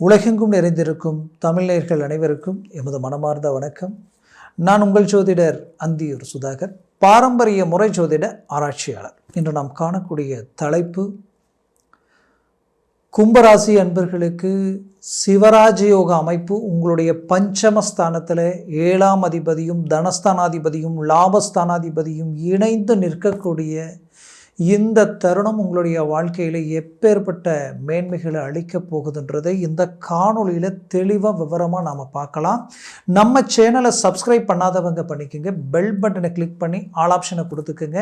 உலகெங்கும் நிறைந்திருக்கும் தமிழர்கள் அனைவருக்கும் எமது மனமார்ந்த வணக்கம். நான் உங்கள் ஜோதிடர் அந்தியூர் சுதாகர் பாரம்பரிய முறை ஜோதிட ஆராய்ச்சியாளர். இன்று நாம் காணக்கூடிய தலைப்பு கும்பராசி அன்பர்களுக்கு சிவராஜயோக அமைப்பு உங்களுடைய பஞ்சமஸ்தானத்தில் ஏழாம் அதிபதியும் தனஸ்தானாதிபதியும் லாபஸ்தானாதிபதியும் இணைந்து நிற்கக்கூடிய இந்த தருணம் உங்களுடைய வாழ்க்கையில் எப்பேற்பட்ட மேன்மைகளை அளிக்கப் போகுதுன்றதை இந்த காணொளியில் தெளிவாக விவரமாக நாம் பார்க்கலாம். நம்ம சேனலை சப்ஸ்கிரைப் பண்ணாதவங்க பண்ணிக்கோங்க. பெல் பட்டனை கிளிக் பண்ணி ஆல் ஆப்ஷனை கொடுத்துக்குங்க.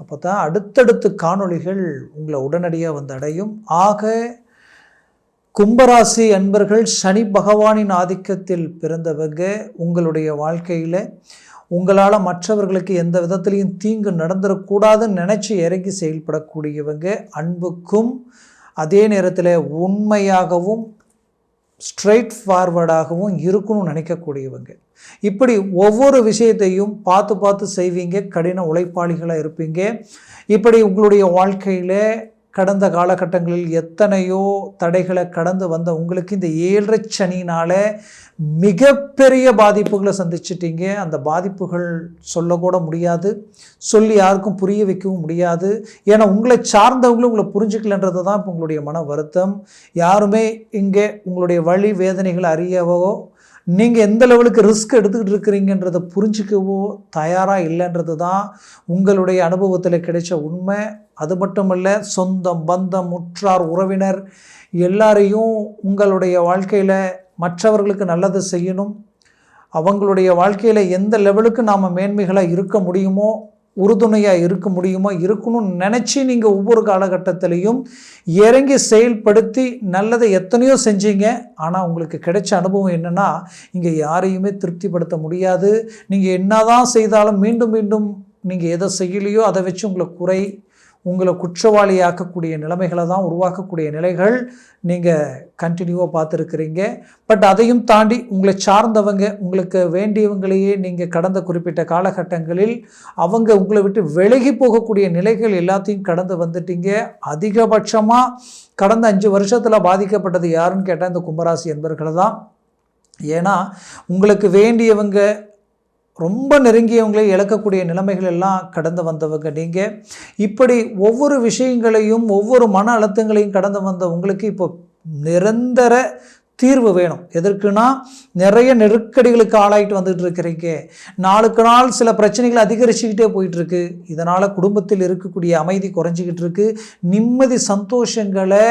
அப்போ தான் அடுத்தடுத்து காணொளிகள் உங்களை உடனடியாக வந்து அடையும். ஆக கும்பராசி அன்பர்கள் சனி பகவானின் ஆதிக்கத்தில் பிறந்தவங்க உங்களுடைய வாழ்க்கையில் உங்களால் மற்றவர்களுக்கு எந்த விதத்துலையும் தீங்கு நடந்துடக்கூடாதுன்னு நினச்சி இறங்கி செயல்படக்கூடியவங்க அன்புக்கும் அதே நேரத்தில் உண்மையாகவும் ஸ்ட்ரைட் ஃபார்வர்டாகவும் இருக்கணும்னு நினைக்கக்கூடியவங்க. இப்படி ஒவ்வொரு விஷயத்தையும் பார்த்து பார்த்து செய்வீங்க கடின உழைப்பாளிகளாக இருப்பீங்க. இப்படி உங்களுடைய வாழ்க்கையில் கடந்த காலகட்டங்களில் எத்தனையோ தடைகளை கடந்து வந்த உங்களுக்கு இந்த ஏழரை சனினால் மிகப்பெரிய பாதிப்புகளை சந்திச்சிட்டீங்க. அந்த பாதிப்புகள் சொல்லக்கூட முடியாது. சொல்லி யாருக்கும் புரிய வைக்கவும் முடியாது. ஏன்னா உங்களை சார்ந்தவங்களும் உங்களை புரிஞ்சுக்கலன்றது தான் இப்போ உங்களுடைய மன வருத்தம். யாருமே இங்கே உங்களுடைய வழி வேதனைகளை அறியவோ நீங்கள் எந்த லெவலுக்கு ரிஸ்க் எடுத்துக்கிட்டு இருக்கிறீங்கன்றதை புரிஞ்சிக்கவோ தயாராக இல்லைன்றது தான் உங்களுடைய அனுபவத்தில் கிடைச்ச உண்மை. அது மட்டுமல்ல சொந்தம் பந்தம் உற்றார் உறவினர் எல்லாரையும் உங்களுடைய வாழ்க்கையில் மற்றவர்களுக்கு நல்லது செய்யணும். அவங்களுடைய வாழ்க்கையில் எந்த லெவலுக்கு நாம் மேன்மைகளாக இருக்க முடியுமோ உறுதுணையாக இருக்க முடியுமோ? இருக்கணும்னு நினச்சி நீங்கள் ஒவ்வொரு காலகட்டத்திலையும் இறங்கி செயல்படுத்தி நல்லதை எத்தனையோ செஞ்சீங்க. ஆனால் உங்களுக்கு கிடைச்ச அனுபவம் என்னென்னா இங்கே யாரையுமே திருப்திப்படுத்த முடியாது. நீங்கள் என்ன தான் செய்தாலும் மீண்டும் மீண்டும் நீங்கள் எதை செய்யலையோ அதை வச்சு உங்களை குறை உங்களை குற்றவாளியாக்கக்கூடிய நிலைமைகளை தான் உருவாக்கக்கூடிய நிலைகள் நீங்கள் கண்டினியூவாக பார்த்துருக்குறீங்க. பட் அதையும் தாண்டி உங்களை சார்ந்தவங்க உங்களுக்கு வேண்டியவங்களையே நீங்கள் கடந்த குறிப்பிட்ட காலகட்டங்களில் அவங்க உங்களை விட்டு விலகி போகக்கூடிய நிலைகள் எல்லாத்தையும் கடந்து வந்துட்டீங்க. அதிகபட்சமாக கடந்த அஞ்சு வருஷத்தில் பாதிக்கப்பட்டது யாருன்னு கேட்டால் இந்த கும்பராசி என்பர்களை தான். ஏன்னா உங்களுக்கு வேண்டியவங்க ரொம்ப நெருங்கியவங்களை இழக்கக்கூடிய நிலைமைகள் எல்லாம் கடந்து வந்தவங்க. நீங்கள் இப்படி ஒவ்வொரு விஷயங்களையும் ஒவ்வொரு மன அழுத்தங்களையும் கடந்து வந்த உங்களுக்கு இப்போ நிரந்தர தீர்வு வேணும். எதற்குனா நிறைய நெருக்கடிகளுக்கு ஆளாயிட்டு வந்துட்டு இருக்கிறீங்க. நாளுக்கு நாள் சில பிரச்சனைகள் அதிகரிச்சுக்கிட்டே போயிட்டுருக்கு. இதனால் குடும்பத்தில் இருக்கக்கூடிய அமைதி குறைஞ்சிக்கிட்டு இருக்கு. நிம்மதி சந்தோஷங்களை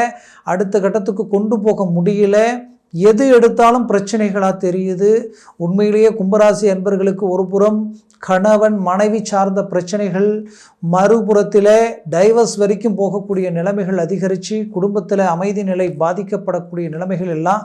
அடுத்த கட்டத்துக்கு கொண்டு போக முடியல. எது எடுத்தாலும் பிரச்சனைகளாக தெரியுது. உண்மையிலேயே கும்பராசி அன்பர்களுக்கு ஒரு புறம் கணவன் மனைவி சார்ந்த பிரச்சனைகள் மறுபுறத்தில் டைவர்ஸ் வரைக்கும் போகக்கூடிய நிலைமைகள் அதிகரித்து குடும்பத்தில் அமைதி நிலை பாதிக்கப்படக்கூடிய நிலைமைகள் எல்லாம்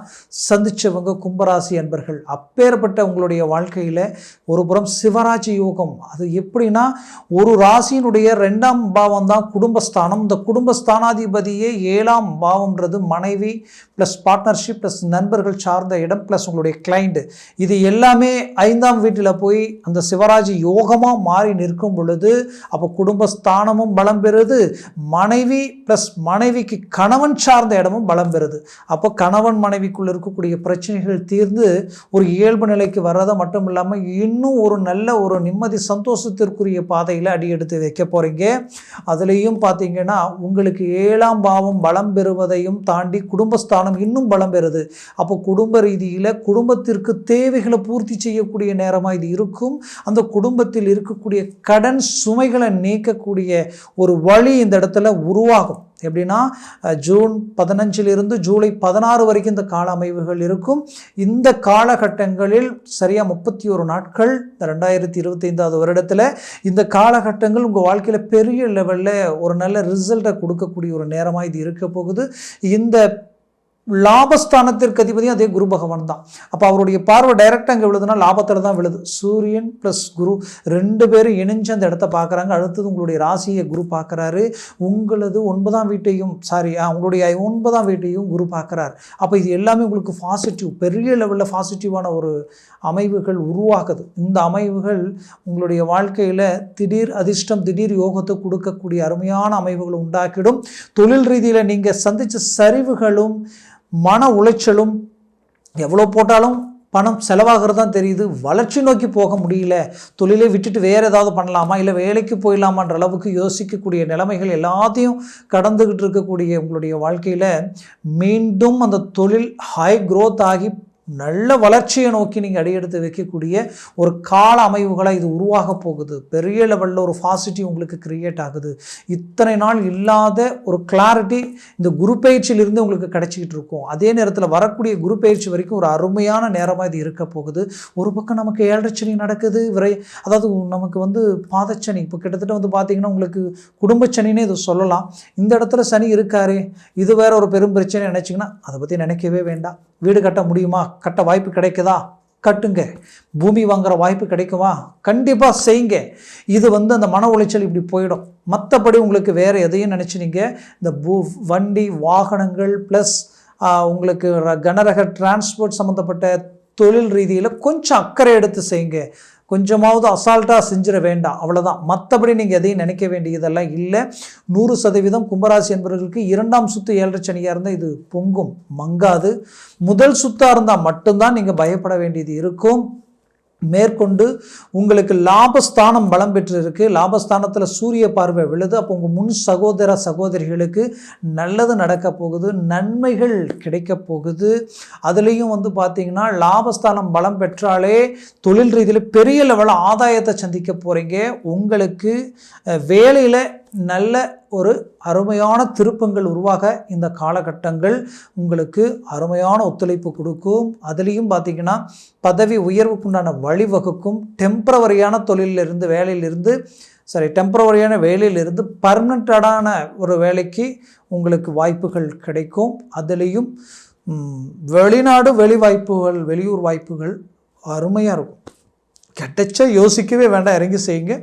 சந்தித்தவங்க கும்பராசி அன்பர்கள். அப்பேற்பட்ட உங்களுடைய வாழ்க்கையில் ஒரு புறம் சிவராஜ் யோகம். அது எப்படின்னா ஒரு ராசியினுடைய ரெண்டாம் பாவம் தான் குடும்பஸ்தானம். இந்த குடும்பஸ்தானாதிபதியே ஏழாம் பாவம்ன்றது மனைவி ப்ளஸ் பார்ட்னர்ஷிப் ப்ளஸ் நண்பர்கள் சார்ந்த இடம் ப்ளஸ் உங்களுடைய கிளைண்ட்டு இது எல்லாமே ஐந்தாம் வீட்டில் போய் அந்த சிவராஜ் யோகமாக மாறி நிற்கும் பொழுது அப்போ குடும்பஸ்தானமும் பலம் பெறுது. மனைவி ப்ளஸ் மனைவிக்கு கணவன் சார்ந்த இடமும் பலம் பெறுது. அப்போ கணவன் மனைவிக்குள்ளே இருக்கக்கூடிய பிரச்சனைகள் தீர்ந்து ஒரு இயல்பு நிலைக்கு வர்றதை மட்டும் இல்லாமல் இன்னும் ஒரு நல்ல ஒரு நிம்மதி சந்தோஷத்திற்குரிய பாதையில் அடி எடுத்து வைக்க போகிறீங்க அதுலேயும் பார்த்தீங்கன்னா உங்களுக்கு ஏழாம் பாவம் பலம் பெறுவதையும் தாண்டி குடும்பஸ்தானம் இன்னும் பலம் பெறுது. அப்போ குடும்ப ரீதியில் குடும்பத்திற்கு தேவைகளை பூர்த்தி செய்யக்கூடிய நேரமாக இது இருக்கும். அந்த குடும்பத்தில் இருக்கக்கூடிய கடன் சுமைகளை நீக்கக்கூடிய ஒரு வழி இந்த இடத்துல உருவாகும். எப்படின்னா ஜூன் பதினஞ்சிலிருந்து ஜூலை பதினாறு வரைக்கும் இந்த கால அமைவுகள் இருக்கும். இந்த காலகட்டங்களில் சரியாக முப்பத்தி ஒரு நாட்கள் இந்த ரெண்டாயிரத்தி இருபத்தைந்தாவது வருடத்தில் இந்த காலகட்டங்கள் உங்கள் வாழ்க்கையில் பெரிய லெவலில் ஒரு நல்ல ரிசல்ட்டை கொடுக்கக்கூடிய ஒரு நேரமாக இது இருக்க போகுது. இந்த லாபஸ்தானத்திற்கு அதிபதியும் அதே குரு பகவான் தான் அப்போ அவருடைய பார்வை டைரெக்டாக அங்கே விழுதுன்னா லாபத்தில் தான் விழுது. சூரியன் ப்ளஸ் குரு ரெண்டு பேரும் இணைஞ்சு அந்த இடத்த பார்க்குறாங்க. அடுத்தது உங்களுடைய ராசியை குரு பார்க்குறாரு. உங்களது ஒன்பதாம் வீட்டையும் சாரி உங்களுடைய ஒன்பதாம் வீட்டையும் குரு பார்க்குறாரு. அப்போ இது எல்லாமே உங்களுக்கு பாசிட்டிவ் பெரிய லெவலில் பாசிட்டிவான ஒரு அமைவுகள் உருவாக்குது இந்த அமைவுகள் உங்களுடைய வாழ்க்கையில் திடீர் அதிர்ஷ்டம் திடீர் யோகத்தை கொடுக்கக்கூடிய அருமையான அமைவுகளை உண்டாக்கிடும். தொழில் ரீதியில் நீங்கள் சந்தித்த சரிவுகளும் மன உளைச்சலும் எவ்வளோ போட்டாலும் பணம் செலவாகிறது தான் தெரியுது. வளர்ச்சி நோக்கி போக முடியல. தொழிலை விட்டுட்டு வேறு ஏதாவது பண்ணலாமா? இல்லை வேலைக்கு போயிடலாமான்ற அளவுக்கு யோசிக்கக்கூடிய நிலைமைகள் எல்லாத்தையும் கடந்துக்கிட்டு இருக்கக்கூடிய உங்களுடைய வாழ்க்கையில் மீண்டும் அந்த தொழில் ஹை க்ரோத் ஆகி நல்ல வளர்ச்சியை நோக்கி நீங்கள் அடியெடுத்து வைக்கக்கூடிய ஒரு கால அமைவுகளாக இது உருவாக போகுது. பெரிய லெவலில் ஒரு பாசிட்டிவ் உங்களுக்கு கிரியேட் ஆகுது. இத்தனை நாள் இல்லாத ஒரு கிளாரிட்டி இந்த குரு பயிற்சியிலிருந்து உங்களுக்கு கிடைச்சிக்கிட்டு இருக்கும். அதே நேரத்தில் வரக்கூடிய குரு பயிற்சி வரைக்கும் ஒரு அருமையான நேரமாக இது இருக்க போகுது. ஒரு பக்கம் நமக்கு ஏழரைச்சனி நடக்குது விரை அதாவது நமக்கு வந்து பாதச்சனி இப்போ கிட்டத்தட்ட வந்து பார்த்தீங்கன்னா உங்களுக்கு குடும்பச்சனின்னு இது சொல்லலாம். இந்த இடத்துல சனி இருக்காரு இது வேற ஒரு பெரும் பிரச்சனை நினச்சிங்கன்னா அதை பற்றி நினைக்கவே வேண்டாம். வீடு கட்ட முடியுமா? கட்ட வாய்ப்பு கிடைக்குதா? கட்டுங்க. பூமி வாங்குகிற வாய்ப்பு கிடைக்குமா? கண்டிப்பாக செய்யுங்க. இது வந்து அந்த மன உளைச்சல் இப்படி போயிடும். மற்றபடி உங்களுக்கு வேறு எதையும் நினச்சி நீங்கள் இந்த பூ வண்டி வாகனங்கள் ப்ளஸ் உங்களுக்கு கனரக டிரான்ஸ்போர்ட் சம்மந்தப்பட்ட தொழில் ரீதியில் கொஞ்சம் அக்கறை எடுத்து செய்யுங்க. கொஞ்சமாவது அசால்ட்டாக செஞ்சிட வேண்டாம். அவ்வளோதான் மற்றபடி நீங்கள் எதையும் நினைக்க வேண்டியதெல்லாம் இல்லை. நூறு சதவீதம் கும்பராசி என்பவர்களுக்கு இரண்டாம் சுத்து ஏழரை சனியாக இருந்தால் இது பொங்கும் மங்காது. முதல் சுத்தாக இருந்தால் மட்டும்தான் நீங்கள் பயப்பட வேண்டியது இருக்கும். மேற்கொண்டு உங்களுக்கு லாபஸ்தானம் பலம் பெற்றிருக்கு லாபஸ்தானத்தில் சூரிய பார்வை விழுது அப்போ உங்கள் முன் சகோதர சகோதரிகளுக்கு நல்லது நடக்க போகுது நன்மைகள் கிடைக்க போகுது. அதுலேயும் வந்து பார்த்திங்கன்னா லாபஸ்தானம் பலம் பெற்றாலே தொழில் ரீதியில் பெரிய லெவலில் ஆதாயத்தை சந்திக்க போகிறீங்க உங்களுக்கு வேலையில் நல்ல ஒரு அருமையான திருப்பங்கள் உருவாக இந்த காலகட்டங்கள் உங்களுக்கு அருமையான ஒத்துழைப்பு கொடுக்கும். அதுலேயும் பார்த்தீங்கன்னா பதவி உயர்வுக்குண்டான வழிவகுக்கும். டெம்பரவரியான தொழிலிருந்து வேலையிலிருந்து சாரி டெம்பரவரியான வேலையிலிருந்து பர்மனண்டடான ஒரு வேலைக்கு உங்களுக்கு வாய்ப்புகள் கிடைக்கும். அதுலேயும் வெளிநாடு வெளி வாய்ப்புகள் வெளியூர் வாய்ப்புகள் அருமையாக இருக்கும். கெட்டச்சா யோசிக்கவே வேண்டாம். இறங்கி செய்யுங்க.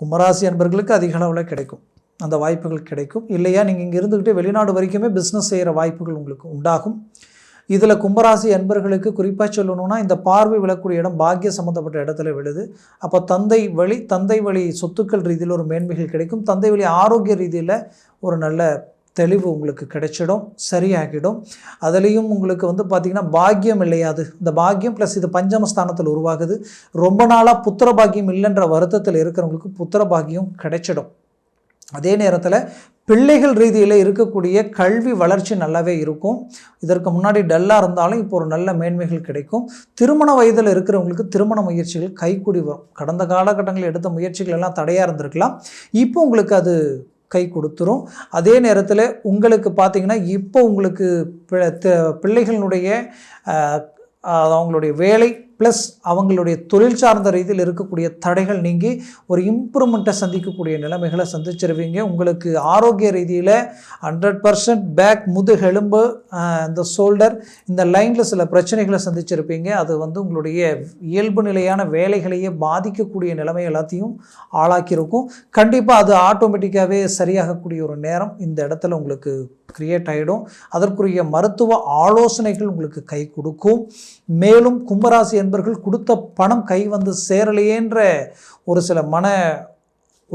கும்பராசி அன்பர்களுக்கு அதிக அளவில் கிடைக்கும். அந்த வாய்ப்புகள் கிடைக்கும். இல்லையா? நீங்கள் இங்கே இருந்துக்கிட்டே வெளிநாடு வரைக்குமே பிஸ்னஸ் செய்கிற வாய்ப்புகள் உங்களுக்கு உண்டாகும். இதில் கும்பராசி அன்பர்களுக்கு குறிப்பாக சொல்லணும்னா இந்த பார்வை விழக்கூடிய இடம் பாக்கிய சம்மந்தப்பட்ட இடத்துல விழுது. அப்போ தந்தை வழி தந்தை வழி சொத்துக்கள் ரீதியில் ஒரு மேன்மைகள் கிடைக்கும். தந்தை வழி ஆரோக்கிய ரீதியில் ஒரு நல்ல தெளிவு உங்களுக்கு கிடைச்சிடும் சரியாகிடும். அதுலேயும் உங்களுக்கு வந்து பார்த்திங்கன்னா பாக்கியம் இல்லையாது இந்த பாக்கியம் ப்ளஸ் இது பஞ்சமஸ்தானத்தில் உருவாகுது. ரொம்ப நாளாக புத்திர பாக்கியம் இல்லைன்ற வருத்தத்தில் இருக்கிறவங்களுக்கு புத்திர பாக்கியம் கிடைச்சிடும். அதே நேரத்தில் பிள்ளைகள் ரீதியில் இருக்கக்கூடிய கல்வி வளர்ச்சி நல்லாவே இருக்கும். இதற்கு முன்னாடி டல்லாக இருந்தாலும் இப்போ ஒரு நல்ல மேன்மைகள் கிடைக்கும். திருமண வயதில் இருக்கிறவங்களுக்கு திருமண முயற்சிகள் கைக்கூடி வரும். கடந்த காலகட்டங்களில் எடுத்த முயற்சிகள் எல்லாம் தடையாக இருந்திருக்கலாம். இப்போ உங்களுக்கு அது கை கொடுத்துரும். அதே நேரத்தில் உங்களுக்கு பார்த்திங்கன்னா இப்போ உங்களுக்கு பி- த- பிள்ளைகளினுடைய அவங்களுடைய வேலை ப்ளஸ் அவங்களுடைய தொழில் சார்ந்த ரீதியில் இருக்கக்கூடிய தடைகள் நீங்கி ஒரு இம்ப்ரூவ்மெண்ட்டை சந்திக்கக்கூடிய நிலைமைகளை சந்திச்சிருவீங்க. உங்களுக்கு ஆரோக்கிய ரீதியில் ஹண்ட்ரட் பர்சன்ட் பேக் முதுகெலும்பு இந்த ஷோல்டர் இந்த லைனில் சில பிரச்சனைகளை சந்திச்சிருப்பீங்க. அது வந்து உங்களுடைய இயல்பு நிலையான வேலைகளையே பாதிக்கக்கூடிய நிலைமை எல்லாத்தையும் ஆளாக்கியிருக்கும். கண்டிப்பாக அது ஆட்டோமேட்டிக்காகவே சரியாகக்கூடிய ஒரு நேரம் இந்த இடத்துல உங்களுக்கு கிரியேட் ஆகிடும் அதற்குரிய மருத்துவ ஆலோசனைகள் உங்களுக்கு கை கொடுக்கும். மேலும் கும்பராசி நண்பர்கள் கொடுத்த பணம் கை வந்து சேரலையேன்ற ஒரு சில மன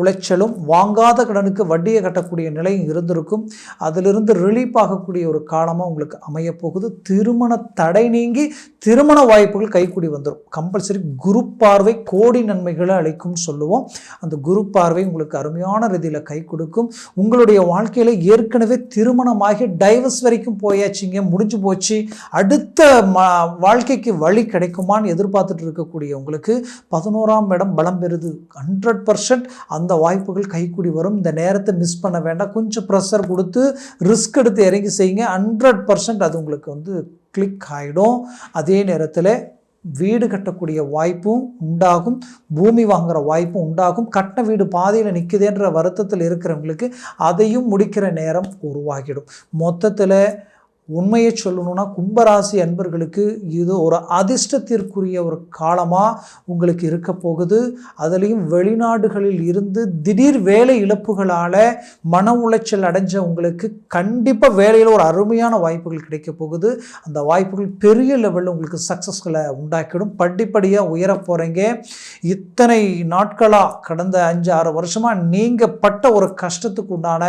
உளைச்சலும் வாங்காத கடனுக்கு வட்டியை கட்டக்கூடிய நிலையும் இருந்திருக்கும். அதிலிருந்து ரிலீஃப் ஆகக்கூடிய ஒரு காலமாக உங்களுக்கு அமையப்போகுது திருமண தடை நீங்கி திருமண வாய்ப்புகள் கைக்கூடி வந்துடும் கம்பல்சரி குரு பார்வை கோடி நன்மைகளை அளிக்கும்னு சொல்லுவோம். அந்த குரு பார்வை உங்களுக்கு அருமையான ரீதியில் கை கொடுக்கும். உங்களுடைய வாழ்க்கையில் ஏற்கனவே திருமணமாகி டைவர்ஸ் வரைக்கும் போயாச்சுங்க முடிஞ்சு போச்சு. அடுத்த வாழ்க்கைக்கு வழி கிடைக்குமான்னு எதிர்பார்த்துட்டு இருக்கக்கூடிய உங்களுக்கு பதினோராம் இடம் பலம் பெறுது. ஹண்ட்ரட் பர்சன்ட் அந்த அந்த வாய்ப்புகள் கைக்கூடி வரும். இந்த நேரத்தை மிஸ் பண்ண வேண்டாம். கொஞ்சம் ப்ரெஷர் கொடுத்து ரிஸ்க் எடுத்து இறங்கி செய்யுங்க. ஹண்ட்ரட் பர்சன்ட் அது உங்களுக்கு வந்து கிளிக் ஆகிடும் அதே நேரத்தில் வீடு கட்டக்கூடிய வாய்ப்பும் உண்டாகும். பூமி வாங்குகிற வாய்ப்பும் உண்டாகும். கட்டின வீடு பாதையில் நிற்குதுன்ற வருத்தத்தில் இருக்கிறவங்களுக்கு அதையும் முடிக்கிற நேரம் உருவாகிடும். மொத்தத்தில் உண்மையை சொல்லணும்னா கும்பராசி அன்பர்களுக்கு இது ஒரு அதிர்ஷ்டத்திற்குரிய ஒரு காலமாக உங்களுக்கு இருக்க போகுது. அதுலேயும் வெளிநாடுகளில் இருந்து திடீர் வேலை இழப்புகளால் மன உளைச்சல் அடைஞ்ச உங்களுக்கு கண்டிப்பாக வேலையில் ஒரு அருமையான வாய்ப்புகள் கிடைக்க போகுது. அந்த வாய்ப்புகள் பெரிய லெவலில் உங்களுக்கு சக்ஸஸ்களை உண்டாக்கிடும். படிப்படியாக உயர போகிறீங்க இத்தனை நாட்களாக கடந்த அஞ்சு ஆறு வருஷமாக நீங்கள் பட்ட ஒரு கஷ்டத்துக்கு உண்டான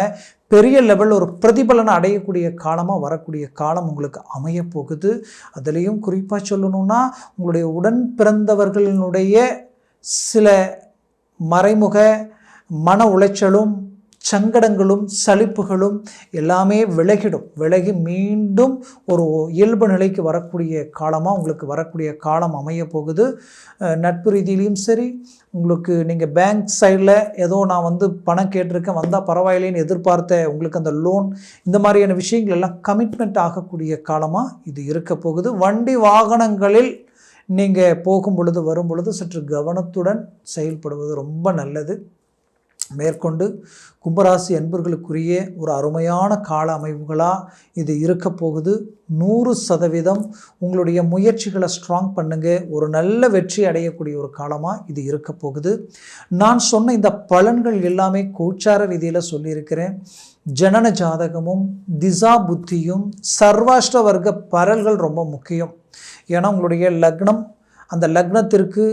பெரிய லெவலில் ஒரு பிரதிபலனை அடையக்கூடிய காலமாக வரக்கூடிய காலம் உங்களுக்கு அமைய போகுது அதுலேயும் குறிப்பாக சொல்லணும்னா உங்களுடைய உடன் பிறந்தவர்களினுடைய சில மறைமுக மன உளைச்சலும் சங்கடங்களும் சலிப்புகளும் எல்லாமே விலகிடும். விலகி மீண்டும் ஒரு இயல்பு நிலைக்கு வரக்கூடிய காலமாக உங்களுக்கு வரக்கூடிய காலம் அமைய போகுது. நட்பு ரீதியிலையும் சரி உங்களுக்கு நீங்கள் பேங்க் சைடில் ஏதோ நான் வந்து பணம் கேட்டிருக்கேன் வந்தால் பரவாயில்லைன்னு எதிர்பார்த்த உங்களுக்கு அந்த லோன் இந்த மாதிரியான விஷயங்கள் எல்லாம் கமிட்மெண்ட் ஆகக்கூடிய காலமாக இது இருக்க போகுது. வண்டி வாகனங்களில் நீங்கள் போகும் பொழுது வரும் பொழுது சற்று கவனத்துடன் செயல்படுவது ரொம்ப நல்லது. மேற்கொண்டு கும்பராசி அன்பர்களுக்குரிய ஒரு அருமையான கால அமைவுகளாக இது இருக்க போகுது. நூறு சதவீதம் உங்களுடைய முயற்சிகளை ஸ்ட்ராங் பண்ணுங்கள் ஒரு நல்ல வெற்றி அடையக்கூடிய ஒரு காலமாக இது இருக்க போகுது. நான் சொன்ன இந்த பலன்கள் எல்லாமே கோச்சார ரீதியில் சொல்லியிருக்கிறேன். ஜனன ஜாதகமும் திசா புத்தியும் சர்வாஷ்ட வர்க்க பரல்கள் ரொம்ப முக்கியம். ஏன்னா உங்களுடைய லக்னம் அந்த லக்னத்திற்கு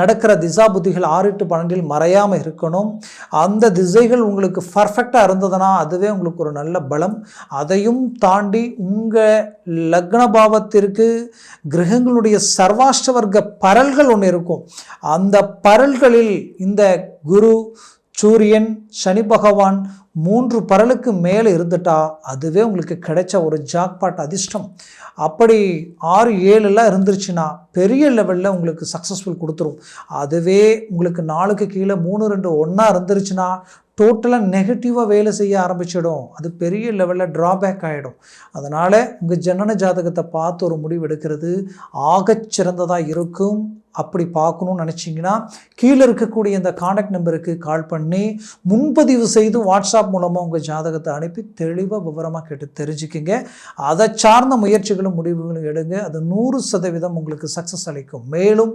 நடக்கிற திசா புத்திகள் ஆறு டு பன்னெண்டில் மறையாமல் இருக்கணும். அந்த திசைகள் உங்களுக்கு பர்ஃபெக்டாக இருந்ததுன்னா அதுவே உங்களுக்கு ஒரு நல்ல பலம். அதையும் தாண்டி உங்கள் லக்ன பாவத்திற்கு கிரகங்களுடைய சர்வாஷ்ட வர்க்க பரல்கள் ஒன்று இருக்கும். அந்த பரல்களில் இந்த குரு சூரியன் சனி பகவான் மூன்று பரலுக்கு மேலே இருந்துட்டா அதுவே உங்களுக்கு கிடைச்ச ஒரு ஜாக்பாட் அதிர்ஷ்டம். அப்படி ஆறு ஏழுலாம் இருந்துருச்சுன்னா பெரிய லெவலில் உங்களுக்கு சக்ஸஸ்ஃபுல் கொடுத்துரும். அதுவே உங்களுக்கு நாளுக்கு கீழே மூணு ரெண்டு ஒன்றா இருந்துருச்சுன்னா டோட்டலாக நெகட்டிவாக வேலை செய்ய ஆரம்பிச்சிடும். அது பெரிய லெவலில் ட்ராபேக் ஆகிடும் அதனால் உங்கள் ஜனன ஜாதகத்தை பார்த்து ஒரு முடிவு எடுக்கிறது. ஆகச்சிறந்ததாக இருக்கும். அப்படி பார்க்கணும்னு நினச்சிங்கன்னா கீழே இருக்கக்கூடிய இந்த காண்டாக்ட் நம்பருக்கு கால் பண்ணி முன்பதிவு செய்து வாட்ஸ்அப் மூலமாக உங்கள் ஜாதகத்தை அனுப்பி தெளிவாக விவரமாக கேட்டு தெரிஞ்சுக்கிங்க. அதை சார்ந்த முயற்சிகளும் முடிவுகளும் எடுங்க. அது நூறு சதவீதம் உங்களுக்கு சக்ஸஸ் அளிக்கும். மேலும்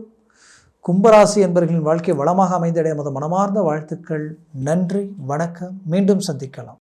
கும்பராசி என்பவர்களின் வாழ்க்கை வளமாக அமைந்தடைய மத மனமார்ந்த வாழ்த்துக்கள். நன்றி வணக்கம். மீண்டும் சந்திக்கலாம்.